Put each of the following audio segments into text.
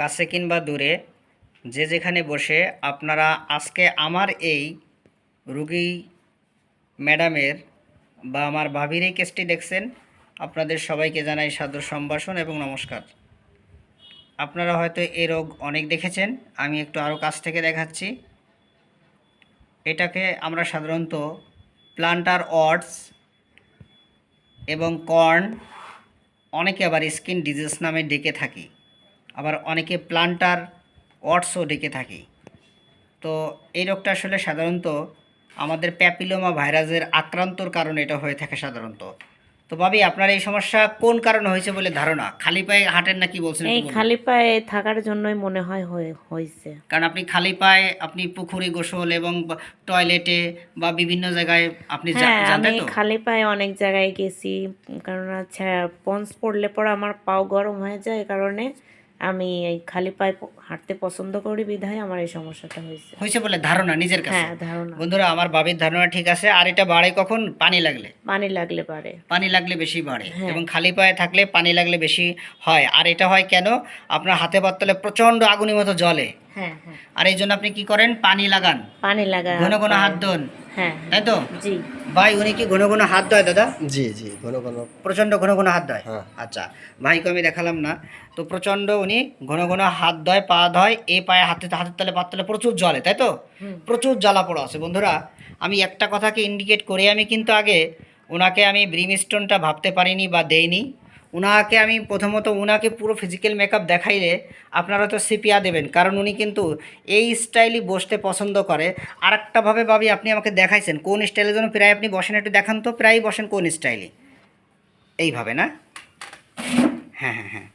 কাছে কিংবা দূরে, যে যেখানে বসে, আপনারা আজকে আমার এই রুগী ম্যাডামের বা আমার ভাবির এই কেসটি দেখছেন, আপনাদের সবাইকে জানাই সাদর সম্ভাষণ এবং নমস্কার। আপনারা হয়তো এ রোগ অনেক দেখেছেন, আমি একটু আরও কাছ থেকে দেখাচ্ছি। এটাকে আমরা সাধারণত প্লান্টার অর্ডস এবং কর্ন, অনেকে আবার স্কিন ডিজিজ নামে ডেকে থাকি। আবার অনেকে প্লান্টার অটসও ডেকে থাকি। তো এই রোগটা আসলে সাধারণত আমাদের প্যাপিলোমা ভাইরাসের আক্রান্তর কারণে এটা হয়ে থাকে সাধারণত। তো ভাবি আপনার এই সমস্যা কোন কারণে হয়েছে বলে ধারণা? খালি পায়ে হাঁটেন না কি বলছেন এই খালি পায়ে থাকার জন্যই মনে হয় হয়ে- হয়েছে। কারণ আপনি খালি পায়ে আপনি পুকুরে গোসল এবং টয়লেটে বা বিভিন্ন জায়গায় আপনি হ্যাঁ যান আমি খালি পায়ে অনেক জায়গায় গেছি কারণ আচ্ছা পন্স পড়লে পরে আমার পাও গরম হয়ে যায় কারণে আমি এই খালি পায়ে হাঁটতে পছন্দ করি বিধায় আমার এই সমস্যাটা হয়েছে। হয়েছে বলে ধারণা নিজের কাছে? হ্যাঁ ধারণা। বন্ধুরা আমার বাবির ধারণা ঠিক আছে আর এটা বাড়ে কখন? পানি লাগলে। পানি লাগলে পারে পানি লাগলে বেশি বাড়ে হ্যাঁ। এবং খালি পায়ে থাকলে পানি লাগলে বেশি হয়। আর এটা হয় কেন? আপনার হাতে পাতলে প্রচণ্ড আগুনের মতো জলে হ্যাঁ হ্যাঁ। আর এই জন্য আপনি কি করেন? পানি লাগান। পানি লাগান। ঘন ঘন হাত ধোন। হ্যাঁ তাই তো? জি। ভাই উনি কি ঘন ঘন হাত ধোয় দাদা? জি জি ঘন ঘন। প্রচণ্ড ঘন ঘন হাত ধোয় হ্যাঁ। আচ্ছা ভাইকে আমি দেখালাম না। তো প্রচণ্ড উনি ঘন ঘন হাত ধয় পা ধয় এই পায়ে হাতে হাতের তলে পাত তলে প্রচুর জলে তাই তো? প্রচুর জ্বালা পোড়া আছে বন্ধুরা। আমি একটা কথাকে ইন্ডিকেট করে আমি কিন্তু আগে ওনাকে আমি ব্রিমস্টোনটা ভাবতে পারিনি বা দেইনি। ওনাকে আমি প্রথমত ওনাকে পুরো ফিজিক্যাল মেকআপ দেখাইলে আপনারা তো সিপিয়া দেবেন। কারণ উনি কিন্তু এই স্টাইলই বসতে পছন্দ করে। আর একটাভাবে ভাবি, আপনি আমাকে দেখাইছেন, কোন স্টাইলের জন্য প্রায় আপনি বসেন? একটু দেখান তো প্রায় বসেন কোন স্টাইলে এইভাবে না? হ্যাঁ হ্যাঁ হ্যাঁ।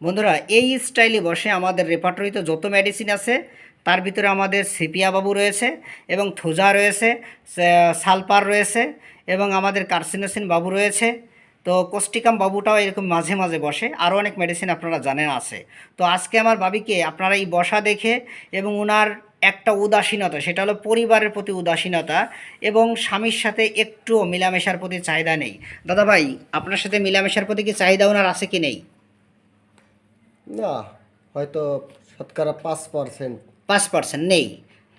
বন্ধুরা, এই স্টাইলে বসে আমাদের রেপার্টরিতে যত মেডিসিন আছে, তার ভিতরে আমাদের সিপিয়া বাবু রয়েছে এবং থোজা রয়েছে সালপার রয়েছে এবং আমাদের কার্সিনোসিন বাবু রয়েছে। তো কোস্টিকাম বাবুটাও এরকম মাঝে মাঝে বসে। আরও অনেক মেডিসিন আপনারা জানেন আছে। তো আজকে আমার বাবিকে আপনারা এই বসা দেখে এবং ওনার একটা উদাসীনতা সেটা হলো পরিবারের প্রতি উদাসীনতা এবং স্বামীর সাথে একটু মিলামেশার প্রতি চাহিদা নেই। দাদা ভাই আপনার সাথে মিলামেশার প্রতি কি চাহিদা ওনার আছে কি নেই? না হয়তো শতকরা পাঁচ পার্সেন্ট পাঁচ পার্সেন্ট নেই।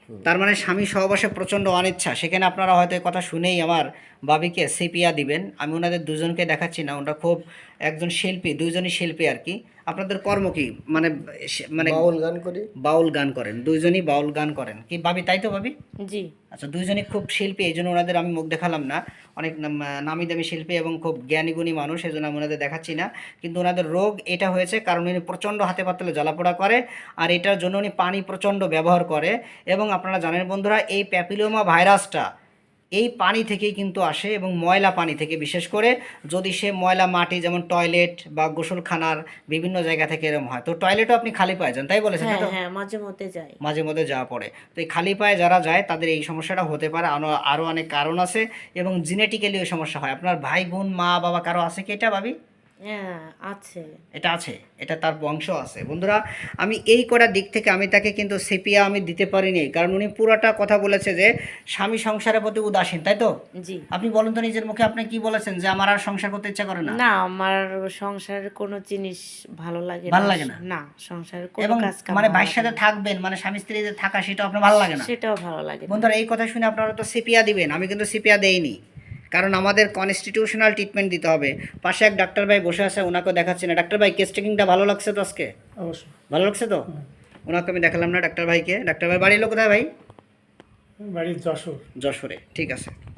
তার মানে স্বামী সহবাসে প্রচণ্ড অনিচ্ছা সেখানে আপনারা হয়তো এই কথা শুনেই আমার বাবিকে সিপিয়া দিবেন। আমি ওনাদের দুজনকে দেখাচ্ছি না ওনারা খুব একজন শিল্পী দুইজনই শিল্পী আর কি। আপনাদের কর্ম কি? মানে সে- মানে বাউল গান করি। বাউল গান করেন দুইজনই বাউল গান করেন। কি ভাবি তাই তো ভাবি জি। আচ্ছা দুইজনই খুব শিল্পী এই জন্য ওনাদের আমি মুখ দেখালাম না। অনেক নামি দামি শিল্পী এবং খুব জ্ঞানী গুণী মানুষ এই জন্য আমি ওনাদের দেখাচ্ছি না। কিন্তু ওনাদের রোগ এটা হয়েছে কারণ উনি প্রচণ্ড হাতে পাতলে জ্বালাপোড়া করে আর এটার জন্য উনি পানি প্রচণ্ড ব্যবহার করে। এবং আপনারা জানেন বন্ধুরা এই প্যাপিলোমা ভাইরাসটা এই পানি থেকেই কিন্তু আসে এবং ময়লা পানি থেকে বিশেষ করে যদি সে ময়লা মাটি যেমন টয়লেট বা গোসলখানার বিভিন্ন জায়গা থেকে এরকম হয়। তো টয়লেটও আপনি খালি পায়ে যান তাই বলেছেন হ্যাঁ হ্যাঁ মাঝে মধ্যে যায়। মাঝে মধ্যে যাওয়া পড়ে। তো এই খালি পায়ে যারা যায় তাদের এই সমস্যাটা হতে পারে। আরও অনেক কারণ আছে এবং জিনেটিক্যালি ওই সমস্যা হয়। আপনার ভাই বোন মা বাবা কারও আছে কি এটা ভাবি? আছে। এটা আছে এটা তার বংশ আছে। বন্ধুরা আমি এই কটা দিক থেকে আমি তাকে কিন্তু সিপিয়া আমি দিতে পারিনি কারণ উনি পুরাটা কথা বলেছে যে স্বামী সংসারের প্রতি উদাসীন তাই তো? জি। আপনি বলুন তো নিজের মুখে আপনি কি বলেছেন যে আমার আর সংসার করতে ইচ্ছা করে না? না আমার সংসারের কোনো জিনিস ভালো লাগে ভালো লাগে না? না সংসারের কোনো কাজ মানে ভাইয়ের সাথে থাকবেন মানে স্বামী স্ত্রী যে থাকা সেটা আপনার ভালো লাগে না। না সেটাও ভালো লাগে বন্ধুরা এই কথা শুনে আপনারা তো সেপিয়া দিবেন আমি কিন্তু সিপিয়া দেইনি। কারণ আমাদের কনস্টিটিউশনাল ট্রিটমেন্ট দিতে হবে। পাশে এক ডাক্তার ভাই বসে আছে ওনাকেও দেখাচ্ছে না। ডাক্তার ভাই কেস টেকিংটা ভালো লাগছে তো আজকে? অবশ্যই। ভালো লাগছে তো? ওনাকে আমি দেখালাম না ডাক্তার ভাইকে। ডাক্তার ভাই বাড়ির লোক দেয় ভাই? বাড়ির যশোর। যশোরে ঠিক আছে।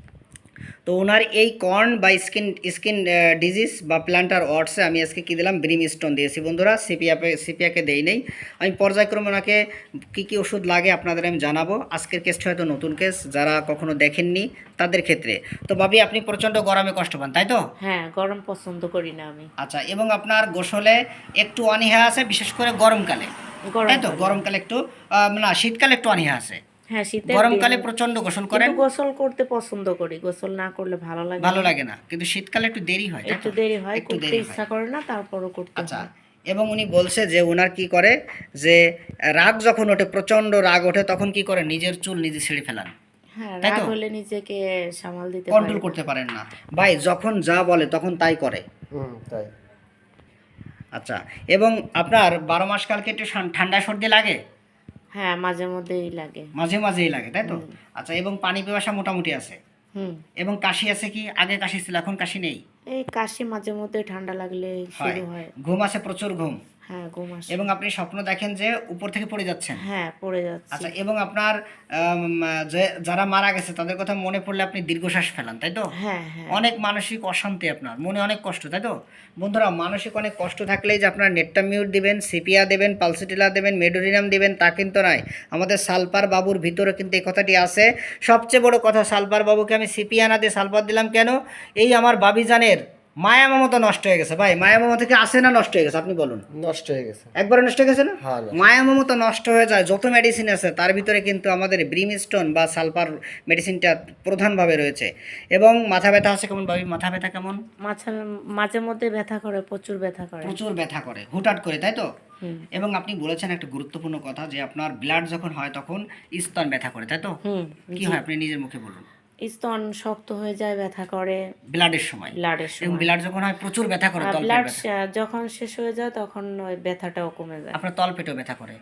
তো ওনার এই কর্ন বা স্কিন স্কিন ডিজিজ বা প্ল্যান্টার ওয়ার্ডসে আমি আজকে কী দিলাম? ব্রিম স্টোন দিয়েছি। বন্ধুরা সিপিয়াপে সিপিয়াকে দেই নেই। আমি পর্যায়ক্রমে ওনাকে কী কী ওষুধ লাগে আপনাদের আমি জানাব। আজকের কেসটা হয়তো নতুন কেস যারা কখনো দেখেননি তাদের ক্ষেত্রে। তো ভাবি আপনি প্রচণ্ড গরমে কষ্ট পান তাই তো? হ্যাঁ গরম পছন্দ করি না আমি। আচ্ছা এবং আপনার গোসলে একটু অনীহা আছে বিশেষ করে গরমকালে। তাই তো? গরমকালে একটু না শীতকালে একটু অনীহা আছে। হ্যাঁ শীতে গরমকালে প্রচণ্ড গোসল করেন? গোসল করতে পছন্দ করি। গোসল না করলে ভালো লাগে ভালো লাগে না। কিন্তু শীতকালে একটু দেরি হয় একটু দেরি হয় করতে ইচ্ছা করে না তারপরও করতে আচ্ছা এবং উনি বলছে যে ওনার কি করে? যে রাগ যখন ওঠে প্রচণ্ড রাগ ওঠে তখন কি করে নিজের চুল নিজে ছিঁড়ে ফেলান। হ্যাঁ তাই রাগ হলে নিজেকে সামাল দিতে কন্ট্রোল করতে পারেন না। ভাই যখন যা বলে তখন তাই করে। হুম তাই। আচ্ছা এবং আপনার বারো মাস কালকে একটু ঠান্ডা সর্দি লাগে? হ্যাঁ মাঝে মধ্যেই লাগে। মাঝে মাঝেই লাগে তাই তো? আচ্ছা এবং পানি পিপাসা মোটামুটি আছে? হুম। এবং কাশি আছে কি? আগে কাশি ছিল এখন কাশি নেই? এই কাশি মাঝে মধ্যে ঠান্ডা লাগলে শুরু হয়। ঘুম আছে প্রচুর ঘুম। হ্যাঁ ঘুম আসে এবং আপনি স্বপ্ন দেখেন যে উপর থেকে পড়ে যাচ্ছেন। হ্যাঁ পড়ে যাচ্ছে। আচ্ছা এবং আপনার যে যারা মারা গেছে তাদের কথা মনে পড়লে আপনি দীর্ঘশ্বাস ফেলান তাই তো? হ্যাঁ হ্যাঁ। অনেক মানসিক অশান্তি আপনার মনে অনেক কষ্ট তাই তো? বন্ধুরা মানসিক অনেক কষ্ট থাকলেই যে আপনার নেটটা মিউট দিবেন সিপিয়া দেবেন পালসিটিলা দেবেন মেডোরিনাম দিবেন তা কিন্তু নয়। আমাদের সালপার বাবুর ভিতরে কিন্তু এই কথাটি আছে। সবচেয়ে বড় কথা সালপার বাবুকে আমি সিপিয়া না দিয়ে সালপার দিলাম কেন? এই আমার বাবিজানের মায়া মমতা নষ্ট হয়ে গেছে ভাই। মায়া মমতা কি আসে না নষ্ট হয়ে গেছে আপনি বলুন। নষ্ট হয়ে গেছে। একবারে নষ্ট হয়ে গেছে না? হ্যাঁ। মায়া মমতা নষ্ট হয়ে যায় যত মেডিসিন আছে তার ভিতরে কিন্তু আমাদের ব্রিমস্টোন বা সালফার মেডিসিনটা প্রধানভাবে রয়েছে। এবং মাথা ব্যথা আছে কেমন ভাবি? মাথা ব্যথা কেমন? মাঝে মাঝে মধ্যে ব্যথা করে প্রচুর ব্যথা করে। প্রচুর ব্যথা করে হুটহাট করে তাই তো? এবং আপনি বলেছেন একটা গুরুত্বপূর্ণ কথা যে আপনার ব্লাড যখন হয় তখন স্তন ব্যথা করে তাই তো? কি হয় আপনি নিজের মুখে বলুন। স্তন শক্ত হয়ে যায় ব্যথা করে। ব্লাডের সময়। ব্লাডের এবং সময়। ব্লাড যখন হয় প্রচুর ব্যথা করে তল ব্লাড যখন শেষ হয়ে যায় তখন ওই ব্যথাটাও কমে যায়। আপনার তল পেটেও ব্যথা করে।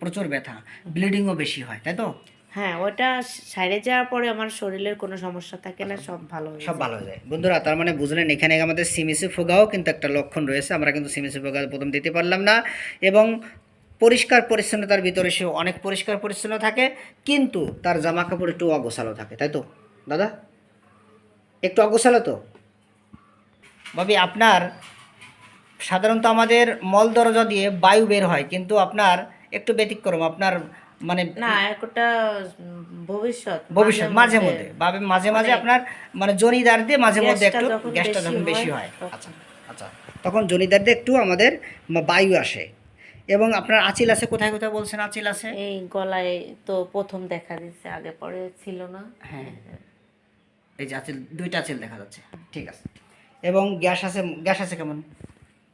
প্রচুর ব্যথা। ব্লিডিংও বেশি হয় তাই তো? হ্যাঁ ওটা সাইডে যাওয়ার পরে আমার শরীরের কোনো সমস্যা থাকে না সব ভালো হয়ে সব। ভালো হয়ে যায়। বন্ধুরা তার মানে বুঝলেন এখানে আমাদের সিমিসি ফোগাও কিন্তু একটা লক্ষণ রয়েছে। আমরা কিন্তু সিমিসি ফোগা প্রথম দিতে পারলাম না। এবং পরিষ্কার পরিচ্ছন্নতার ভিতরে সে অনেক পরিষ্কার পরিচ্ছন্ন থাকে কিন্তু তার জামা কাপড় একটু অগোছালো থাকে তাই তো? দাদা একটু অগোছালো তো। ভাবি আপনার সাধারণত আমাদের মল দরজা দিয়ে বায়ু বের হয় কিন্তু আপনার একটু ব্যতিক্রম আপনার মানে না একটা ভবিষ্যৎ ভবিষ্যৎ মাঝে মধ্যে। ভাবে মাঝে মাঝে আপনার মানে জনিদার দিয়ে মাঝে মধ্যে গ্যাসটা একটু গ্যাসটা যখন বেশি হয়, তখন। আচ্ছা আচ্ছা। তখন জনিদার দিয়ে একটু আমাদের বায়ু আসে। এবং আপনার আচিল আছে কোথায় কোথায় বলছেন আচিল আছে? এই গলায় তো প্রথম দেখা দিচ্ছে আগে পরে ছিল না। হ্যাঁ। এই যে আচিল দুইটা আচিল দেখা যাচ্ছে। ঠিক আছে। এবং গ্যাস আছে গ্যাস আছে কেমন?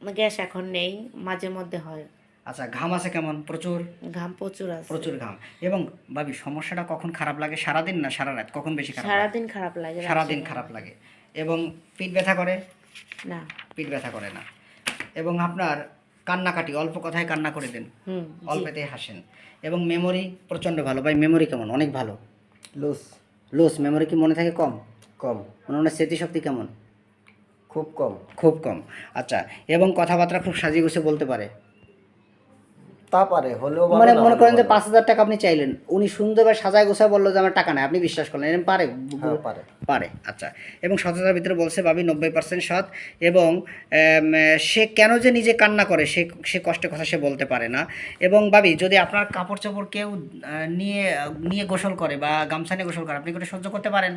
গ্যাস এখন নেই মাঝে মধ্যে হয়। আচ্ছা ঘাম আছে কেমন? প্রচুর? ঘাম প্রচুর আছে। প্রচুর ঘাম। এবং ভাবি সমস্যাটা কখন খারাপ লাগে? সারাদিন না সারা রাত? কখন বেশি খারাপ? সারাদিন খারাপ লাগে সারাদিন খারাপ লাগে। এবং পিঠ ব্যথা করে? না। পিঠ ব্যথা করে না। এবং আপনার কান্নাকাটি অল্প কথায় কান্না করে দেন। হুম অল্পেতে হাসেন। এবং মেমোরি প্রচণ্ড ভালো। ভাই মেমোরি কেমন? অনেক ভালো। লুজ লুজ মেমোরি কি মনে থাকে কম? কম। মনে মনে স্মৃতিশক্তি কেমন? খুব কম। খুব কম। আচ্ছা এবং কথাবার্তা খুব সাজিয়ে গুছিয়ে বলতে পারে? তা পারে হলেও মানে মনে করেন যে পাঁচ হাজার টাকা আপনি চাইলেন উনি সুন্দরভাবে সাজায় গোছায় বলল যে আমার টাকা নাই আপনি বিশ্বাস করলেন এরকম পারে? হ্যাঁ পারে। পারে আচ্ছা। এবং সততার ভিতরে বলছে ভাবি নব্বই পার্সেন্ট সৎ এবং সে কেন যে নিজে কান্না করে সে সে কষ্টের কথা সে বলতে পারে না। এবং ভাবি যদি আপনার কাপড় চোপড় কেউ নিয়ে নিয়ে গোসল করে বা গামছা নিয়ে গোসল করে আপনি কি সহ্য করতে পারেন?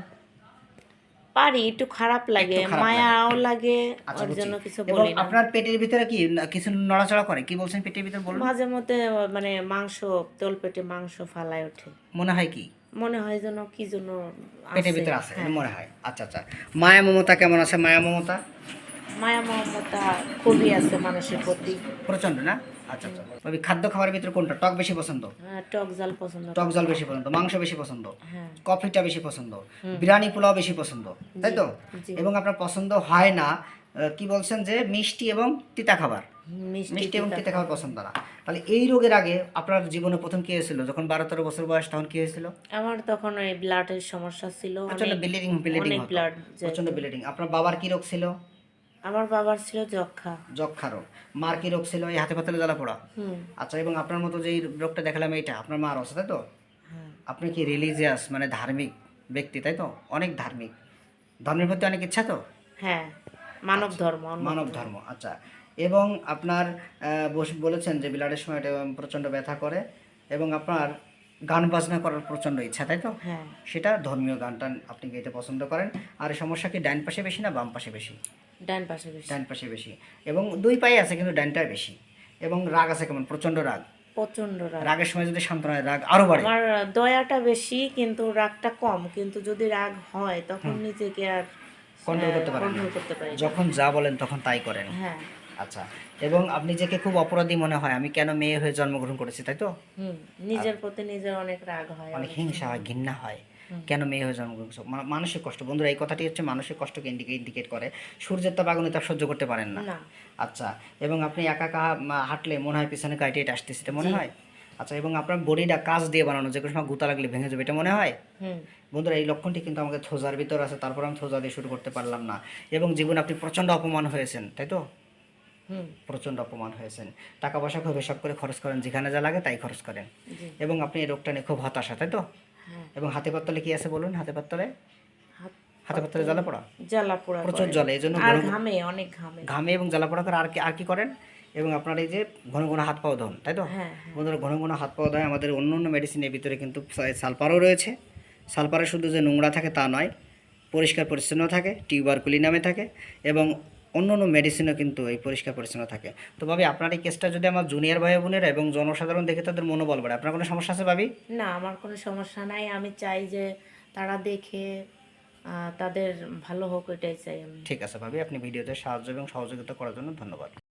পারি একটু খারাপ লাগে মায়াও লাগে আচ্ছা ওর জন্য কিছু বলি না। আপনার পেটের ভিতরে কি কিছু নড়াচড়া করে? কি বলছেন পেটের ভিতরে বলুন। মাঝে মধ্যে মানে মাংস তল পেটে মাংস ফালায় ওঠে। মনে হয় কি? মনে হয় যেন কি যেন পেটের। ভিতরে আছে হ্যাঁ। মনে হয়। আচ্ছা আচ্ছা। মায়া মমতা কেমন আছে? মায়া মমতা? মায়া মমতা খুবই আছে মানুষের প্রতি। প্রচণ্ড না? আচ্ছা আচ্ছা। খাদ্য খাবারের ভিতরে কোনটা? টক বেশি পছন্দ? হ্যাঁ, টক জাল পছন্দ। টক জল বেশি পছন্দ মাংস বেশি পছন্দ হ্যাঁ। কফিটা বেশি পছন্দ বিরিয়ানি পোলাও বেশি পছন্দ তাই তো? এবং আপনার পছন্দ হয় না কি বলছেন যে মিষ্টি এবং তিতা খাবার? মিষ্টি মিষ্টি এবং তিতা খাবার পছন্দ না। তাহলে এই রোগের আগে আপনার জীবনে প্রথম কি হয়েছিল? যখন বারো তেরো বছর বয়স তখন কি হয়েছিল? আমার তখন ওই ব্লাডের সমস্যা ছিল প্রচণ্ড ব্লিডিং ব্লিডিং প্রচণ্ড ব্লিডিং আপনার বাবার কি রোগ ছিল? আমার বাবার ছিল যক্ষা যক্ষা রোগ মার কি রোগ ছিল? এই হাতে পাতলে জ্বালা পোড়া। আচ্ছা এবং আপনার মতো যেই রোগটা দেখালাম এইটা আপনার মার আছে তাই তো? হ্যাঁ। আপনি কি রিলিজিয়াস মানে ধার্মিক ব্যক্তি তাই তো? অনেক ধার্মিক। ধর্মের প্রতি অনেক ইচ্ছা তো? হ্যাঁ মানব ধর্ম মানব ধর্ম আচ্ছা। এবং আপনার বলেছেন যে বিলাটের সময় এটা প্রচণ্ড ব্যথা করে এবং আপনার গান বাজনা করার প্রচণ্ড ইচ্ছা তাই তো? হ্যাঁ। সেটা ধর্মীয় গানটা আপনি গাইতে পছন্দ করেন। আর এই সমস্যা কি ডান পাশে বেশি না বাম পাশে বেশি? ডান পাশে বেশি। ডান পাশে বেশি। এবং দুই পায়ে আছে কিন্তু ডানটাই বেশি। এবং রাগ আছে কেমন? প্রচণ্ড রাগ। প্রচণ্ড রাগ। রাগের সময় যদি সান্ত্বনা হয়, রাগ আরও বাড়ে। আমার দয়াটা বেশি কিন্তু রাগটা কম। কিন্তু যদি রাগ হয় তখন নিজেকে আর করতে পারেন কন্ট্রোল করতে পারি যখন যা বলেন তখন তাই করেন। হ্যাঁ। আচ্ছা। এবং আপনি নিজেকে খুব অপরাধী মনে হয় আমি কেন মেয়ে হয়ে জন্মগ্রহণ করেছি তাই তো? হুম। নিজের প্রতি নিজের অনেক রাগ হয় অনেক হিংসা হয় ঘৃণা হয়। কেন মেয়ে হয়ে জন্মগ্রহণ করছ? মানসিক কষ্ট। বন্ধুরা এই কথাটি হচ্ছে মানসিক কষ্টকে ইন্ডিকেট ইন্ডিকেট করে। সূর্যের তাপ আগুনে তাপ সহ্য করতে পারেন না। আচ্ছা এবং আপনি একা একা হাঁটলে মনে হয় পিছনে কাইটে আসতেছে এটা মনে হয়? আচ্ছা এবং আপনার বডিটা কাজ দিয়ে বানানো যে কোনো সময় গুতা লাগলে ভেঙে যাবে এটা মনে হয়? বন্ধুরা এই লক্ষণটি কিন্তু আমাকে থোজার ভিতর আছে তারপর আমি থোজা দিয়ে শুরু করতে পারলাম না। এবং জীবনে আপনি প্রচণ্ড অপমান হয়েছেন তাই তো? হুম। প্রচণ্ড অপমান হয়েছেন। টাকা পয়সা খুব হিসাব করে খরচ করেন যেখানে যা লাগে তাই খরচ করেন। এবং আপনি এই রোগটা নিয়ে খুব হতাশা তাই তো? এবং হাতে পাতলে কি আছে বলুন? হাতে পাতলে? হাতে পাতলে জ্বালা পড়া? জ্বালা পোড়া প্রচুর। জলে এই জন্য আর ঘামে অনেক ঘামে। ঘামে এবং জ্বালা পড়া করে আর কি আর কি করেন? এবং আপনার এই যে ঘন ঘন হাত পাও ধন তাই তো? হ্যাঁ হ্যাঁ। বন্ধুরা ঘন ঘন হাত পাওয়া দেয় আমাদের অন্য অন্য মেডিসিনের ভিতরে কিন্তু সালফারও রয়েছে। সালফারে শুধু যে নোংরা থাকে তা নয় পরিষ্কার পরিচ্ছন্ন থাকে টিউবারকুলি নামে থাকে এবং অন্য অন্য মেডিসিনও কিন্তু এই পরিষ্কার পরিচ্ছন্ন থাকে। তো ভাবি আপনার এই কেসটা যদি আমার জুনিয়র ভাই বোনেরা এবং জনসাধারণ দেখে তাদের মনোবল বাড়ে আপনার কোনো সমস্যা আছে ভাবি? না আমার কোনো সমস্যা নাই। আমি চাই যে তারা দেখে তাদের ভালো হোক এটাই চাই আমি। ঠিক আছে ভাবি আপনি ভিডিওতে সাহায্য এবং সহযোগিতা করার জন্য ধন্যবাদ।